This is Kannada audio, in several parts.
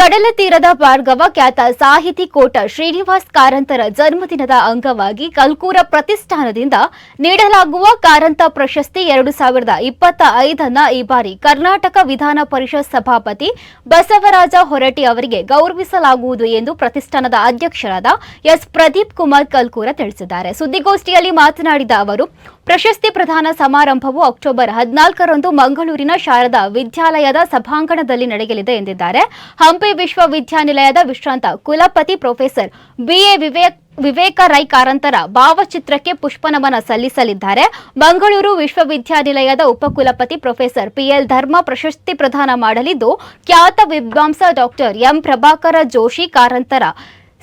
ಕಡಲ ತೀರದ ಭಾರ್ಗವ ಖ್ಯಾತ ಸಾಹಿತಿ ಕೋಟ ಶ್ರೀನಿವಾಸ್ ಕಾರಂತರ ಜನ್ಮದಿನದ ಅಂಗವಾಗಿ ಕಲ್ಕೂರ ಪ್ರತಿಷ್ಠಾನದಿಂದ ನೀಡಲಾಗುವ ಕಾರಂತ ಪ್ರಶಸ್ತಿ ಎರಡು ಸಾವಿರದ ಇಪ್ಪತ್ತ ಐದನ್ನ ಈ ಬಾರಿ ಕರ್ನಾಟಕ ವಿಧಾನ ಪರಿಷತ್ ಸಭಾಪತಿ ಬಸವರಾಜ ಹೊರಟಿ ಅವರಿಗೆ ಗೌರವಿಸಲಾಗುವುದು ಎಂದು ಪ್ರತಿಷ್ಠಾನದ ಅಧ್ಯಕ್ಷರಾದ ಎಸ್ ಪ್ರದೀಪ್ ಕುಮಾರ್ ಕಲ್ಕೂರ ತಿಳಿಸಿದ್ದಾರೆ. ಸುದ್ದಿಗೋಷ್ಠಿಯಲ್ಲಿ ಮಾತನಾಡಿದ ಅವರು, ಪ್ರಶಸ್ತಿ ಪ್ರದಾನ ಸಮಾರಂಭವು ಅಕ್ಟೋಬರ್ ಹದಿನಾಲ್ಕರಂದು ಮಂಗಳೂರಿನ ಶಾರದಾ ವಿದ್ಯಾಲಯದ ಸಭಾಂಗಣದಲ್ಲಿ ನಡೆಯಲಿದೆ ಎಂದಿದ್ದಾರೆ. ಹಂಪಿ ವಿಶ್ವವಿದ್ಯಾನಿಲಯದ ವಿಶ್ರಾಂತ ಕುಲಪತಿ professor B A Vivek Viveka ಕಾರಂತರ ಭಾವಚಿತ್ರಕ್ಕೆ ಪುಷ್ಪನಮನ ಸಲ್ಲಿಸಲಿದ್ದಾರೆ. ಮಂಗಳೂರು ವಿಶ್ವವಿದ್ಯಾನಿಲಯದ ಉಪಕುಲಪತಿ ಪ್ರೊಫೆಸರ್ ಪಿಎಲ್ ಧರ್ಮ ಪ್ರಶಸ್ತಿ ಪ್ರದಾನ ಮಾಡಲಿದ್ದು, ಖ್ಯಾತ ವಿದ್ವಾಂಸ ಡಾಕ್ಟರ್ ಎಂ ಪ್ರಭಾಕರ ಜೋಶಿ ಕಾರಂತರ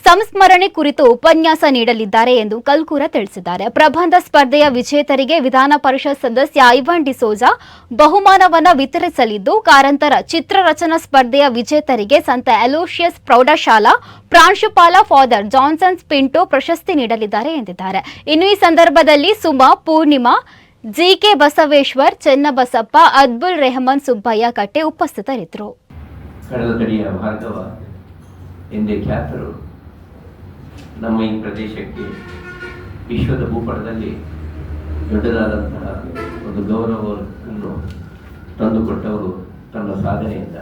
ಸಂಸ್ಮರಣೆ ಕುರಿತು ಉಪನ್ಯಾಸ ನೀಡಲಿದ್ದಾರೆ ಎಂದು ಕಲ್ಕೂರ ತಿಳಿಸಿದ್ದಾರೆ. ಪ್ರಬಂಧ ಸ್ಪರ್ಧೆಯ ವಿಜೇತರಿಗೆ ವಿಧಾನ ಪರಿಷತ್ ಸದಸ್ಯ ಐವನ್ ಡಿಸೋಜಾ ಬಹುಮಾನವನ್ನು ವಿತರಿಸಲಿದ್ದು, ಕಾರಂತರ ಚಿತ್ರರಚನಾ ಸ್ಪರ್ಧೆಯ ವಿಜೇತರಿಗೆ ಸಂತ ಅಲೋಷಿಯಸ್ ಪ್ರೌಢಶಾಲಾ, ಪ್ರಾಂಶುಪಾಲ ಫಾದರ್ ಜಾನ್ಸನ್ ಪಿಂಟೋ ಪ್ರಶಸ್ತಿ ನೀಡಲಿದ್ದಾರೆ ಎಂದಿದ್ದಾರೆ. ಇನ್ನು ಈ ಸಂದರ್ಭದಲ್ಲಿ ಸುಮಾ, ಪೂರ್ಣಿಮಾ, ಜಿಕೆ ಬಸವೇಶ್ವರ್, ಚೆನ್ನಬಸಪ್ಪ, ಅದ್ಬುಲ್ ರೆಹಮಾನ್ ಸುಬ್ಬಯ್ಯ ಕಟ್ಟೆ ಉಪಸ್ಥಿತರಿದ್ದರು ಕಡಲ ತಡಿಯ ಭಾರ್ಗವ ಎಂದೇ ಖ್ಯಾತರು ನಮ್ಮ ಈ ಪ್ರದೇಶಕ್ಕೆ ವಿಶ್ವದ ಭೂಪಟದಲ್ಲಿ ದೊಡ್ಡದಾದಂತಹ ಒಂದು ಗೌರವವನ್ನು ತಂದುಕೊಟ್ಟವರು ತನ್ನ ಸಾಧನೆಯಿಂದ.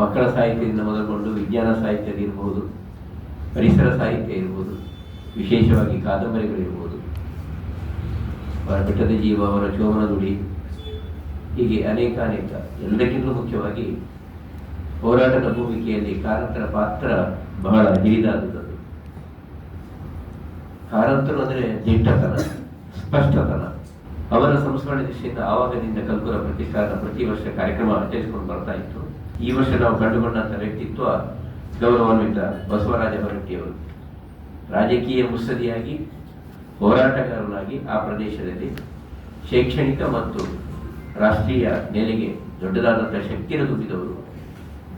ಮಕ್ಕಳ ಸಾಹಿತ್ಯದಿಂದ ಮೊದಲುಗೊಂಡು ವಿಜ್ಞಾನ ಸಾಹಿತ್ಯದಿರ್ಬೋದು ಪರಿಸರ ಸಾಹಿತ್ಯ ಇರ್ಬೋದು, ವಿಶೇಷವಾಗಿ ಕಾದಂಬರಿಗಳಿರ್ಬೋದು. ಅವರ ಬೆಟ್ಟದ ಜೀವ, ಅವರ ಚೋಮನ ಹೀಗೆ ಅನೇಕ ಅನೇಕ ಎಲ್ಲಕ್ಕಿಂತಲೂ ಮುಖ್ಯವಾಗಿ ಹೋರಾಟದ ಭೂಮಿಕೆಯಲ್ಲಿ ಕಾರಂತರ ಪಾತ್ರ ಬಹಳ ಹಿರಿದಾಗುತ್ತದೆ. ಕಾರಂತರು ಅಂದರೆ ದಿಟ್ಟತನ, ಸ್ಪಷ್ಟತನ. ಅವರ ಸಂಸ್ಮರಣೆ ದೃಷ್ಟಿಯಿಂದ ಆವಾಗದಿಂದ ಕಲ್ಪುರ ಪ್ರತಿಷ್ಠಾನ ಪ್ರತಿ ವರ್ಷ ಕಾರ್ಯಕ್ರಮ ಆಚರಿಸಿಕೊಂಡು ಬರ್ತಾ ಇತ್ತು. ಈ ವರ್ಷ ನಾವು ಕಂಡುಕೊಂಡಂತ ವ್ಯಕ್ತಿತ್ವ ಗೌರವಾನ್ವಿತ ಬಸವರಾಜ ಹೊರಟ್ಟಿಯವರು ರಾಜಕೀಯ ಮುಸದಿಯಾಗಿ ಹೋರಾಟಗಾರನಾಗಿ ಆ ಪ್ರದೇಶದಲ್ಲಿ ಶೈಕ್ಷಣಿಕ ಮತ್ತು ರಾಷ್ಟ್ರೀಯ ನೆಲೆಗೆ ದೊಡ್ಡದಾದಂತಹ ಶಕ್ತಿಯನ್ನು ತುಂಬಿದವರು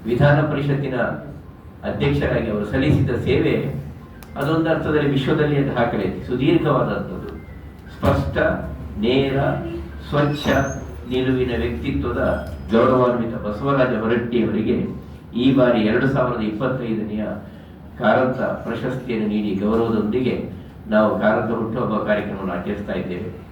ವಿಧಾನ ಪರಿಷತ್ತಿನ ಅಧ್ಯಕ್ಷರಾಗಿ ಅವರು ಸಲ್ಲಿಸಿದ ಸೇವೆ, ಅದೊಂದು ಅರ್ಥದಲ್ಲಿ ವಿಶ್ವದಲ್ಲಿ ದಾಖಲೆ ಸುದೀರ್ಘವಾದಂಥದ್ದು. ಸ್ಪಷ್ಟ, ನೇರ, ಸ್ವಚ್ಛ ನಿಲುವಿನ ವ್ಯಕ್ತಿತ್ವದ ಗೌರವಾನ್ವಿತ ಬಸವರಾಜ ಹೊರಟ್ಟಿಯವರಿಗೆ ಈ ಬಾರಿ ಎರಡು ಸಾವಿರದ ಇಪ್ಪತ್ತೈದನೆಯ ಕಾರಂತ ಪ್ರಶಸ್ತಿಯನ್ನು ನೀಡಿ ಗೌರವದೊಂದಿಗೆ ನಾವು ಕಾರಂತ ಹುಟ್ಟುಹಬ್ಬ ಕಾರ್ಯಕ್ರಮವನ್ನು ಆಚರಿಸ್ತಾ ಇದ್ದೇವೆ.